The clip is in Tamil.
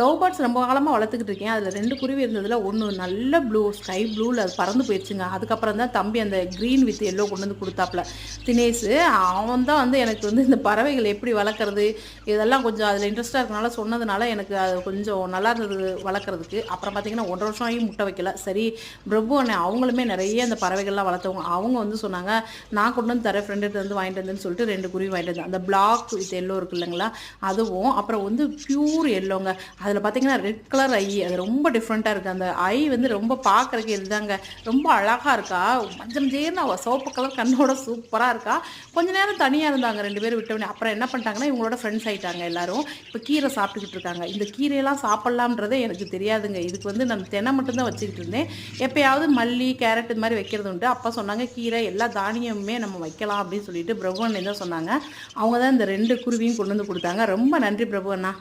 லவ் பேர்ட்ஸ் ரொம்ப காலமாக வளர்த்துக்கிட்டு இருக்கேன். அதில் ரெண்டு குருவி இருந்ததில் ஒன்று நல்ல ப்ளூ ஸ்கை ப்ளூவில் அது பறந்து போயிடுச்சுங்க அதுக்கப்புறம் தான் தம்பி அந்த க்ரீன் வித் எல்லோ கொண்டு வந்து கொடுத்தாப்புல. தினேஷு அவன் தான் வந்து எனக்கு வந்து இந்த பறவைகள் எப்படி வளர்க்குறது இதெல்லாம் கொஞ்சம் அதில் இன்ட்ரெஸ்ட்டாக இருக்கனால சொன்னதுனால எனக்கு அது கொஞ்சம் நல்லா இருந்தது வளர்க்குறதுக்கு. அப்புறம் பார்த்திங்கன்னா ஒன்றரை வருஷம் ஆகி முட்டை வைக்கல. சரி பிரபு அண்ணன் அவங்களுமே நிறைய அந்த பறவைகள்லாம் வளர்த்தவங்க. அவங்க வந்து சொன்னாங்க நான் கொண்டு வந்து தரேன் ஃப்ரெண்டு வந்து வாங்கிட்டு வந்தேன்னு சொல்லிட்டு ரெண்டு குருவி வாங்கிட்டு வந்தேன். அந்த பிளாக் வித் எல்லோ இருக்கு இல்லைங்களா அதுவும். அப்புறம் வந்து பியூர் எல்லோங்க அதில் பார்த்தீங்கன்னா ரெட் கலர் ஐ அது ரொம்ப டிஃப்ரெண்ட்டாக இருக்குது அந்த ஐ வந்து ரொம்ப பார்க்குறக்கு இதுதாங்க. ரொம்ப அழகாக இருக்கா? மஞ்சள் மஞ்சேர்னு அவள் சோப்பு கலர் கண்ணோட சூப்பராக இருக்கா? கொஞ்ச நேரம் தனியாக இருந்தாங்க ரெண்டு பேரும் விட்டவனே அப்புறம் என்ன பண்ணிட்டாங்கன்னா இவங்களோட ஃப்ரெண்ட்ஸ் ஆகிட்டாங்க எல்லாரும். இப்போ கீரை சாப்பிட்டுக்கிட்டு இருக்காங்க. இந்த கீரையெல்லாம் சாப்பிட்லாம்ன்றதே எனக்கு தெரியாதுங்க. இதுக்கு வந்து நான் தென்னை மட்டும்தான் வச்சுக்கிட்டு இருந்தேன். எப்போயாவது மல்லி கேரட் இது மாதிரி வைக்கிறது உண்டு. அப்பா சொன்னாங்க கீரை எல்லா தானியமுமே நம்ம வைக்கலாம் அப்படின்னு சொல்லிட்டு பிரபு அண்ணன் தான் சொன்னாங்க அவங்க தான் இந்த ரெண்டு குருவியும் கொண்டு வந்து கொடுத்தாங்க. ரொம்ப நன்றி பிரபு அண்ணா.